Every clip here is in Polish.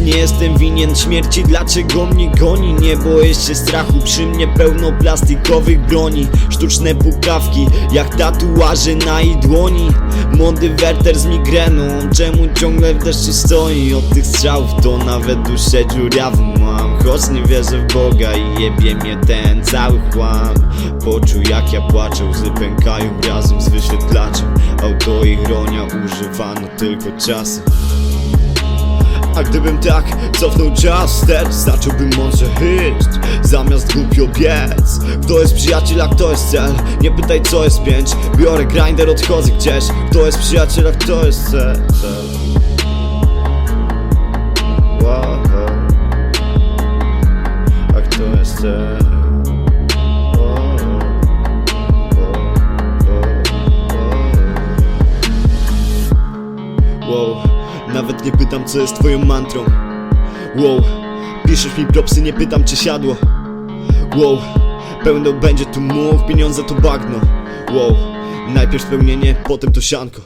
jestem winien śmierci, dlaczego mnie goni? Nie boję się strachu, przy mnie pełno plastikowych broni. Sztuczne pukawki, jak tatuaże na jej dłoni. Młody Werter z migreną, czemu ciągle w deszczu stoi? Od tych strzałów to nawet duszę dziurawą mam. Choć nie wierzę w Boga i jebie mnie ten cały chłam. Poczuł jak ja płaczę, łzy pękają razem z wyświetlaczem. Auto i chronia używano tylko czasem a gdybym tak cofnął czas wstecz Zacząłbym mądrze hyć Zamiast głupio biec Kto jest przyjaciel, a kto jest cel? Nie pytaj co jest pięć Biorę grinder, odchodzę gdzieś. Kto jest przyjaciel, a kto jest cel. Wow. A kto jest cel? Wow. Nawet nie pytam co jest twoją mantrą. Wow, piszesz mi propsy, nie pytam czy siadło. Wow, pełno będzie tu mów, pieniądze to bagno. Wow, najpierw spełnienie, potem to sianko.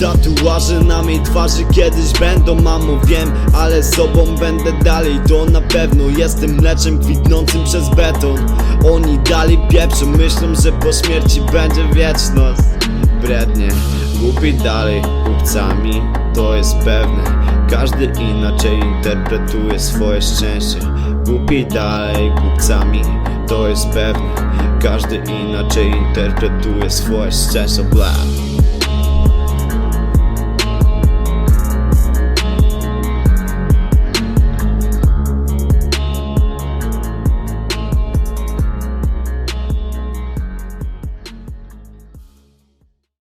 Tatuaże na mej twarzy kiedyś będą, mamo wiem Ale sobą będę dalej, to na pewno Jestem mleczem kwitnącym przez beton. Oni dalej pieprzą, myślą, że po śmierci będzie wieczność. Brednie, głupi dalej kupcami, to jest pewne. Każdy inaczej interpretuje swoje szczęście. Głupi dalej kupcami, to jest pewne. Każdy inaczej interpretuje swoje szczęście Bla.